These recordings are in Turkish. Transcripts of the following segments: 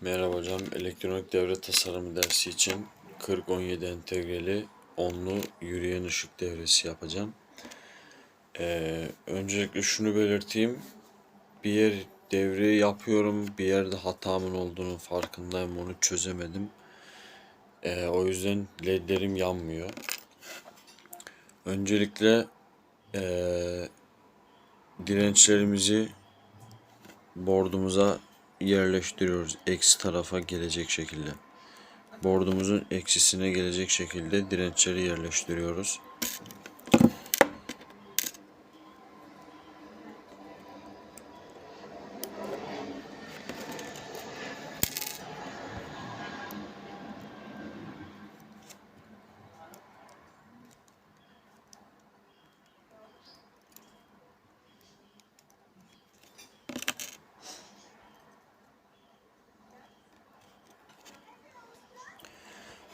Merhaba hocam. Elektronik devre tasarımı dersi için 40-17 entegreli onlu yürüyen ışık devresi yapacağım. Ee, öncelikle şunu belirteyim. Bir yer devre yapıyorum. Bir yerde hatamın olduğunu farkındayım. Onu çözemedim. Ee, o yüzden ledlerim yanmıyor. Öncelikle ee, dirençlerimizi bordumuza yerleştiriyoruz. Eksi tarafa gelecek şekilde. Bordumuzun eksisine gelecek şekilde dirençleri yerleştiriyoruz.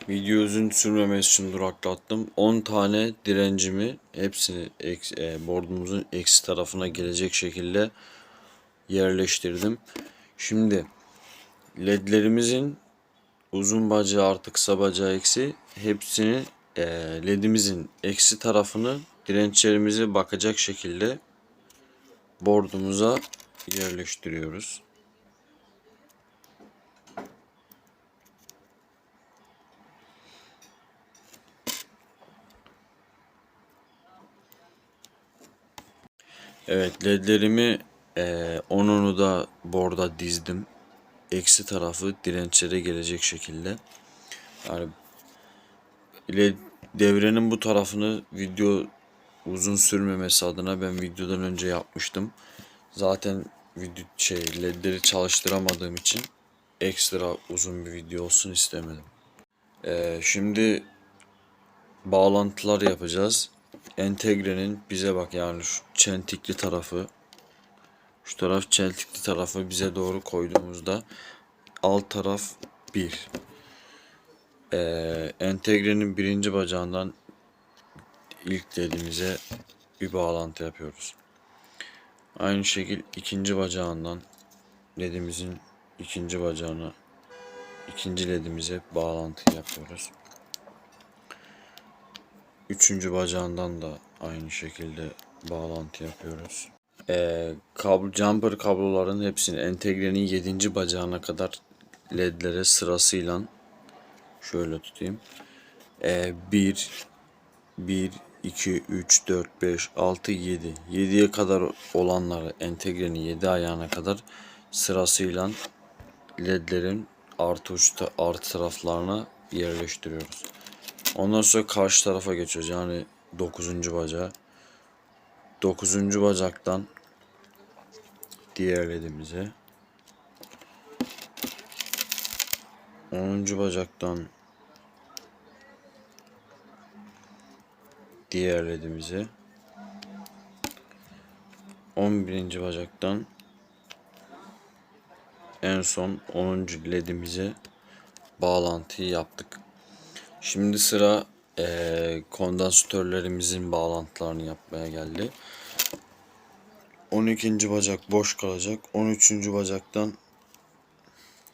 Video uzun sürmemesi için duraklattım. 10 tane direncimi hepsini e, bordumuzun eksi tarafına gelecek şekilde yerleştirdim. Şimdi ledlerimizin uzun bacağı artı kısa bacağı eksi hepsini e, ledimizin eksi tarafını dirençlerimize bakacak şekilde bordumuza yerleştiriyoruz. Evet ledlerimi eee onunu da borda dizdim. Eksi tarafı dirençlere gelecek şekilde. Yani led devrenin bu tarafını video uzun sürmemesi adına ben videodan önce yapmıştım. Zaten video şey ledleri çalıştıramadığım için ekstra uzun bir video olsun istemedim. Eee, şimdi bağlantılar yapacağız. Entegrenin bize bak yani şu çentikli tarafı şu taraf çentikli tarafı bize doğru koyduğumuzda alt taraf 1. Ee, entegrenin birinci bacağından ilk ledimize bir bağlantı yapıyoruz. Aynı şekil ikinci bacağından ledimizin ikinci bacağına ikinci ledimize bağlantı yapıyoruz. Üçüncü bacağından da aynı şekilde bağlantı yapıyoruz. Ee, kablo, jumper kabloların hepsini entegrenin 7. bacağına kadar ledlere sırasıyla şöyle tutayım. Ee, 1 1 2 3 4 5 6 7 7'ye kadar olanları entegrenin 7 ayağına kadar sırasıyla ledlerin artı uçta artı taraflarına yerleştiriyoruz. Ondan sonra karşı tarafa geçiyoruz. Yani 9. bacağa. 9. bacaktan diğer ledimize. 10. bacaktan diğer ledimize. 11. bacaktan en son 10. ledimize bağlantıyı yaptık. Şimdi sıra eee kondansatörlerimizin bağlantılarını yapmaya geldi. 12. bacak boş kalacak. 13. bacaktan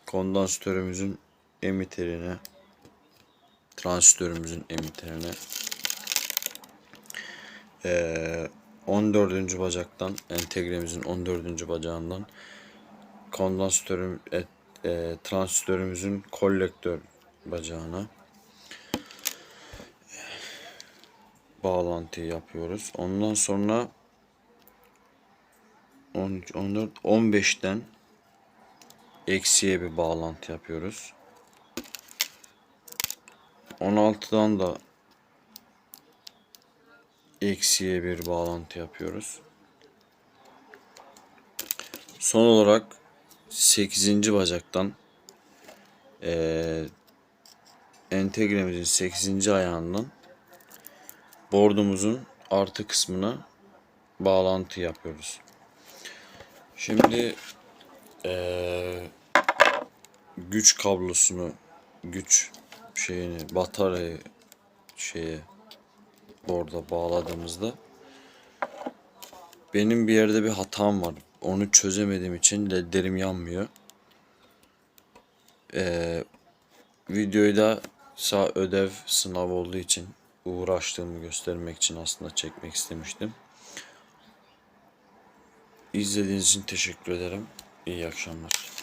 kondansatörümüzün emiterine transistörümüzün emiterine eee 14. bacaktan entegremizin 14. bacağından kondansatörüm e, e, transistörümüzün kolektör bacağına bağlantıyı yapıyoruz. Ondan sonra 13, 14, 15'ten eksiye bir bağlantı yapıyoruz. 16'dan da eksiye bir bağlantı yapıyoruz. Son olarak 8. bacaktan eee entegremizin 8. ayağından bordumuzun artı kısmına bağlantı yapıyoruz. Şimdi eee, güç kablosunu güç şeyini bataryayı şeye borda bağladığımızda benim bir yerde bir hatam var. Onu çözemediğim için ledlerim yanmıyor. Ee, videoyu da sağ ödev sınav olduğu için uğraştığımı göstermek için aslında çekmek istemiştim. İzlediğiniz için teşekkür ederim. İyi akşamlar.